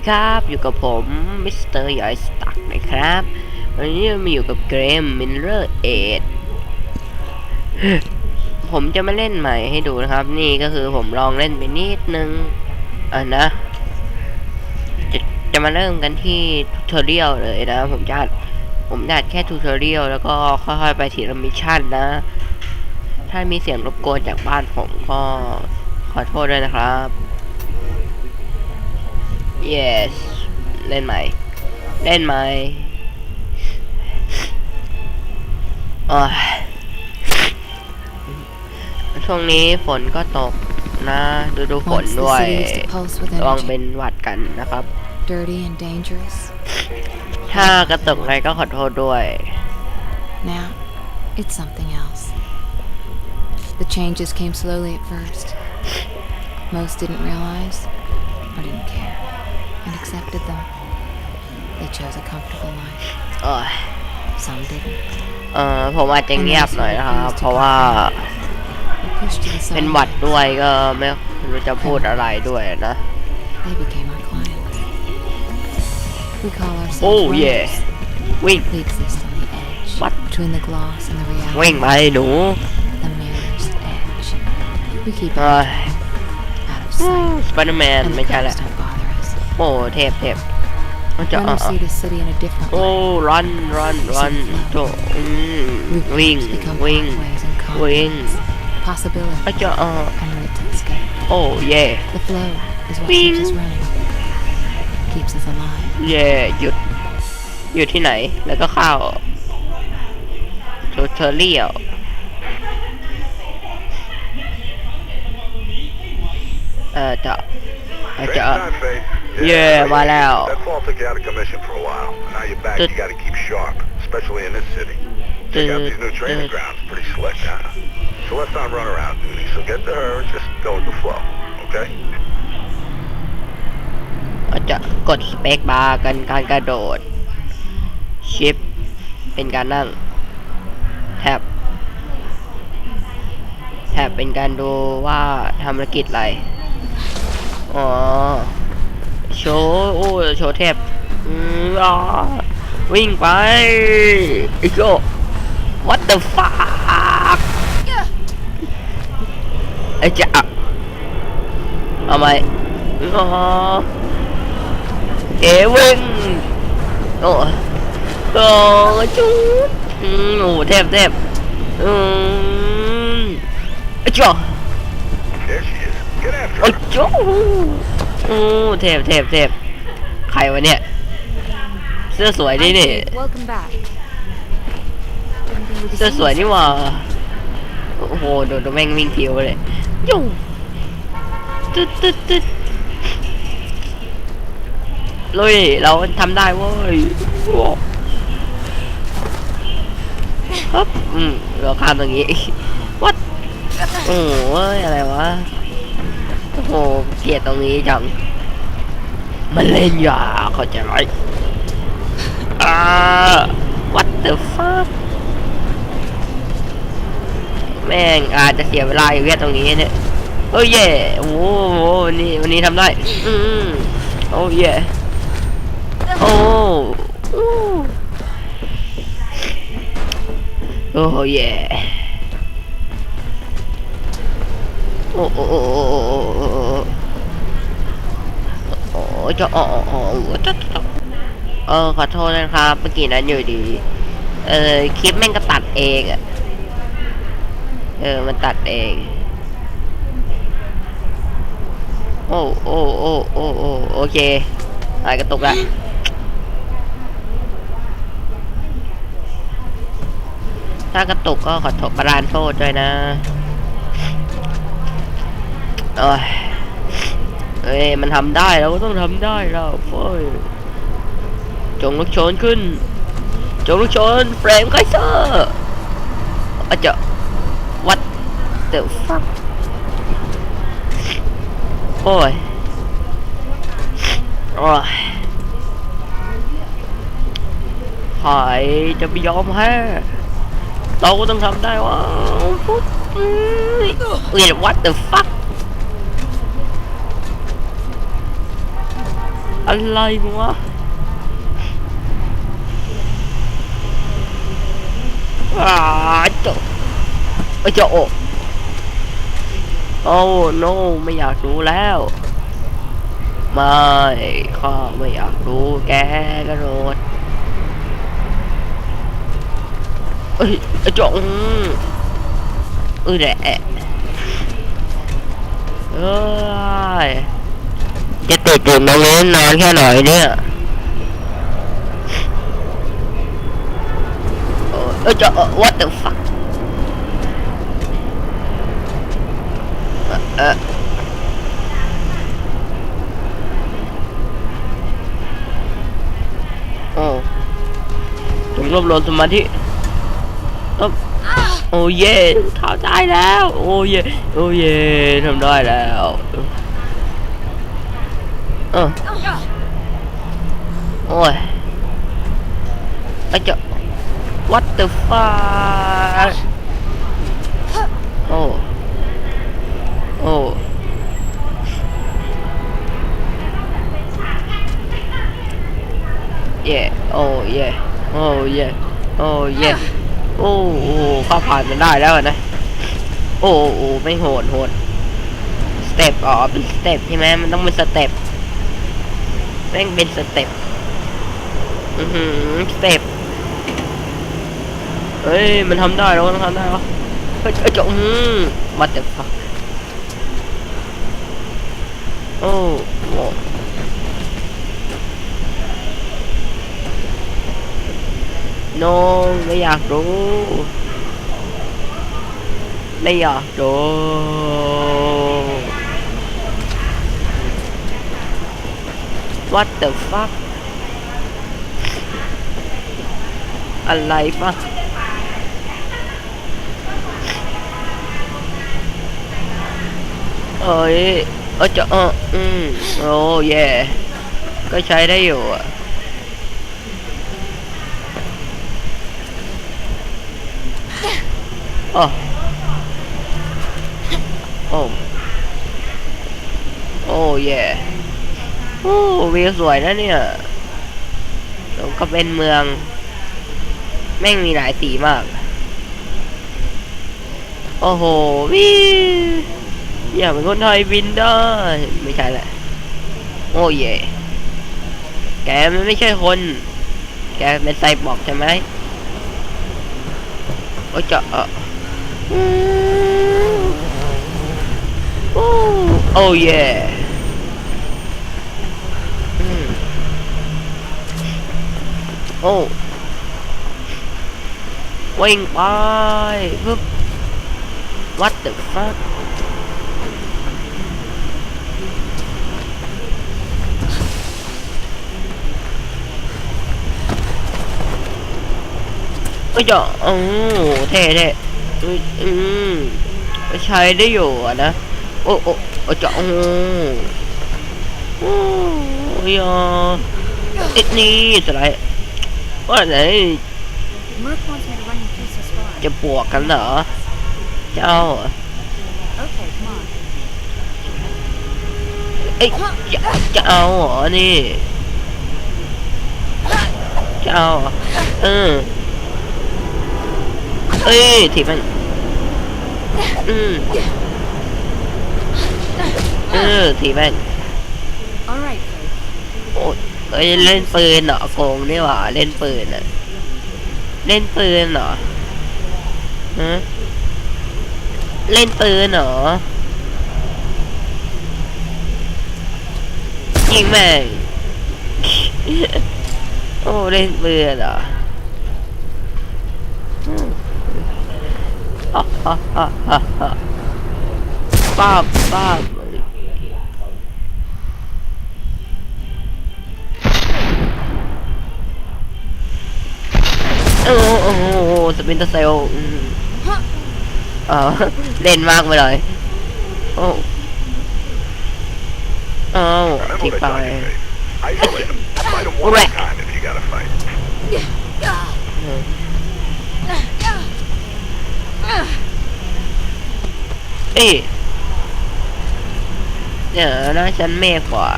ดีครับ อยู่กับผมมิสเตอร์ยอยสตักนะครับ วันนี้มาอยู่กับเกม Miller 8ผมจะมาเล่นใหม่ให้ดูนะครับ นี่ก็คือผมลองเล่นไปนิดนึงอะนะจะจะมาเริ่มกันที่ทูทอเรียลเลยนะ ผมจะอัดผมจะอัดแค่ทูทอเรียลแล้วก็ค่อยๆไปทีละมิชชั่นนะ ถ้ามีเสียงรบกวนจากบ้านผมก็ขอโทษด้วยนะครับ yes เล่นไหมเล่นไหมโอ้ยช่วงนี้ฝนก็ตกนะ ดูดูฝน Once ด้วย the city used to pulse with ระวัง energy, เป็นหวัดกันนะครับ dirty and dangerous. ถ้ากระตุกไงก็ขอโทษด้วย Now, it's something else. The changes came slowly at first. Most didn't realize or didn't care and accepted them. They chose a comfortable life. โอ้ย Some didn't. เอ่อผมอาจจะเงียบหน่อยนะครับ เพราะว่า They pushed to the เป็น side. หวัดด้วยก็ไม่รู้จะพูดอะไรด้วยนะ They became our clients. We call ourselves Oh, runners. yeah. วิ่ง We exist on the edge What? between the gloss and the วิ่ง reality. ไปหนู The mirror's edge. We keep เอ้ย out of sight. สไปเดอร์แมน And ไม่ the ใช่แหละ crowds don't bother us. โอ้เทพเทพมันจะอ่ะ Runners see the city in a different โอ้ way. รันรันรันโจอืม We've วิ่ง become วิ่ง pathways and วิ่ง continents. Possibility ก็จะอ่ะ and route to escape. โอ้เย่ The flow is what Bing. keeps us running. Keeps us alive. เย่หยุดหยุดที่ไหน แล้วก็เข้าทูเทอเรียลเอ่อจะเอ่อจะ Face time, face. Yeah, face. mal out. That fall took you out of commission for a while. Now you're back, Dut- you gotta keep sharp, especially in this city. Check out these new training Dut- grounds, pretty slick, huh? So let's not run around duty, so get to her and just go with the flow, okay? ก็จะกดสเปคบาร์กันการกระโดด ชิป เป็นการนั่ง แท็บ แท็บเป็นการดูว่าทำธุรกิจอะไร อ๋อ โชว์โอ้ยโชว์เทปอืมอ่าวิ่งไปไอ้โจ what the fuck ไอ้จะเอาไหมอ๋อเอวิ่งโอ้โอ้จุดอืมโอ้เทพเทพอืมไอ้จ้า There she is. Get after โอ้ her. จ้าโอ้เทพเทพเทพใครวะเนี่ย เสื้อสวยนี่นี่ Welcome back. เสื้อสวยนี่หว่า โอ้โห โดนแม่งวิ่งผิวเลยยูตึ๊ดตึ๊ดตึ๊ดลุยเราทำได้เว้ยว้าวฮึบอืมเราข้ามตรงนี้ วัดโอ้โหอะไรวะโอ้โหเกลียดตรงนี้จัง มันเล่นยาเขาใจไหมอ่า what the fuck แม่งอาจจะเสียเวลาอยู่แค่ตรงนี้เนี่ยโอ้ยเย่โอ้โหวันนี้วันนี้ทำได้ อืมโอ้เย่โอ้โอ้โอ้เย่ โอ้โอ้จะอ๋ออ๋อจะเออขอโทษนะครับเมื่อกี้นั้นอยู่ดี เออคลิปแม่งก็ตัดเองอะเออมันตัดเอง โอ้โอ้โอ้โอ้โอ้โอเคหายกระตุกละถ้ากระตุกก็ขอโทษประทานโทษด้วยนะ โอ้ยเอ้ยมันทำได้เราก็ต้องทำได้เราเฟ้ยจงลุกโชนขึ้น จงลุกโชนเฟรมไคเซอร์อาจจะ What the fuck โอ้ยโอ้ยหายจะไม่ยอมแพ้เราก็ต้องทำได้วะเฮ้ย what the fuck อะไรวะอาเจ้าอ้ยเจ้าโอ้โอ้ no ไม่อยากรู้แล้ว ไม่ข้าไม่อยากรู้แกกระโดดเอ้ยไอ้เจ้าอืมเออแหละเอ้ย จะติดอยู่ตรงนี้นานแค่ไหนเนี่ยเออเจ้า what the fuck เออโอ้ถึงรวบรวมสมาธิอ๊บโอ้เย่ทำได้แล้ว โอ้เย่โอ้เย่ทำได้แล้ว เออ โอ้ยไอ้เจ้า what the fuck โอ้ โอ้เย่โอ้เย่โอ้เย่โอ้เย่โอ้โอ้ข้าผ่านมันได้แล้วนะ โอ้โอ้ไม่โหดโหดสเต็ปอ๋อเป็นสเต็ปใช่ไหมมันต้องเป็นสเต็ป แม่งเป็นสเต็ปอือหือสเต็ปเฮ้ย มันทำได้แล้วมันทำได้แล้วเฮ้ยจะอืม what the fuck โอ้โหโนไม่อยากรู้ ไม่อยากรู้ What the fuck อะไรปะเอ้ยเออจะเอออืมโอ้เย่ก็ใช้ได้อยู่อะโอ้โอ้โอ้เย่ โอ้วิวสวยนะเนี่ยแล้วก็เป็นเมือง แม่งมีหลายสีมาก โอ้โหวิวอยากเป็นคนไทยบินได้ ไม่ใช่แหละ โอ้เย่แกมันไม่ใช่คน แกเป็นไซบอร์กใช่ไหมโอ้ยจะเออโอ้โอ้เย่อืม โอ้วิ่งไปปึ๊บ what the fuck เอ้ยจ้ะโอ้เท่เท่อืมใช้ได้อยู่อะนะ โอ้โอ้โอ้จ้ะโอ้โอ้ยอะนี่สไลด์ ว่าไหน Merc wants me to run you through some sparring. จะบวกกันเหรอ เจ้าเหรอ Okay, come on. เอ้ยจะจะเอาเหรอนี่จะเอาเหรอเออเอ้ยถีบมันอืมเออถีบมัน All right, Faith. โอ้ย เอ้ยเล่นปืนเหรอโกงนี่หว่าเล่นปืนอะเล่นปืนเหรอฮะเล่นปืนเหรอยิงแม่งโอ้เล่นปืนเหรอฮ่าฮ่าฮ่าฮ่าฮ่าป้าบป้า โอ้โหสปินเตอร์เซลเออเล่นมากไปเลยโอ้เอ้าทิ้งไปแหวกเอ๊ะเนี่ยนะฉันเมฆกว่า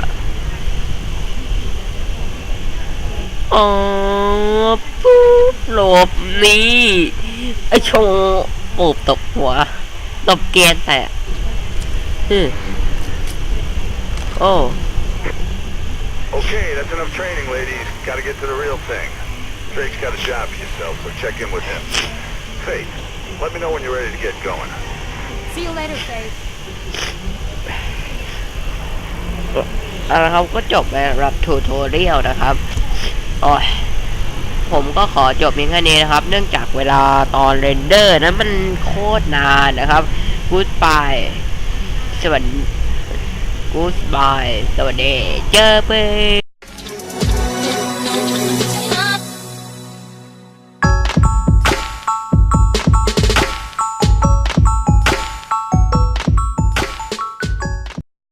อ๋อปุ๊บหลบนี่ไอโชว์ปูบตกหัวตบเกียนแต่ฮึโอ้ Okay, that's enough training, ladies. Gotta get to the real thing. Drake's got a job for yourself, so check in with him. Faith, let me know when you're ready to get going. See you later, Faith. เอาละครับก็จบไปสำหรับทูโทเรียลนะครับ โอ้ยผมก็ขอจบเพียงแค่นี้นะครับ เนื่องจากเวลาตอนเรนเดอร์นั้นมันโคตรนานนะครับกูดบายสวัสดีกูดบายสวัสดีเจอไป